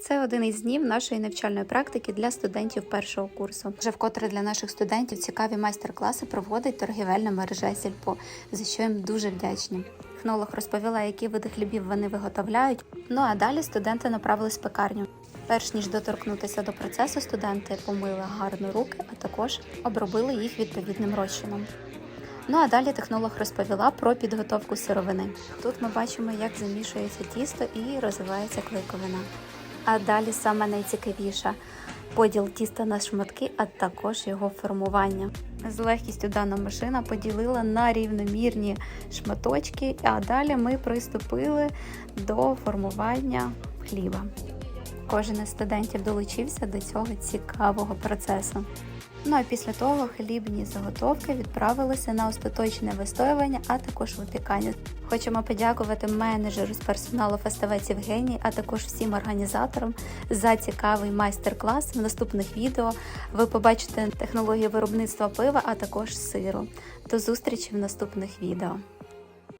Це один із днів нашої навчальної практики для студентів першого курсу. Вже вкотре для наших студентів цікаві майстер-класи проводить торгівельна мережа Сільпо, за що їм дуже вдячні. Технолог розповіла, які види хлібів вони виготовляють. Ну а далі студенти направились в пекарню. Перш ніж доторкнутися до процесу, студенти помили гарно руки, а також обробили їх відповідним розчином. Ну а далі технолог розповіла про підготовку сировини. Тут ми бачимо, як замішується тісто і розвивається клейковина. А далі саме найцікавіше поділ тіста на шматки, а також його формування. З легкістю дана машина поділила на рівномірні шматочки, а далі ми приступили до формування хліба. Кожен із студентів долучився до цього цікавого процесу. Ну а після того хлібні заготовки відправилися на остаточне вистоювання, а також випікання. Хочемо подякувати менеджеру з персоналу фестивець Євгенії, а також всім організаторам за цікавий майстер-клас. В наступних відео ви побачите технології виробництва пива, а також сиру. До зустрічі в наступних відео.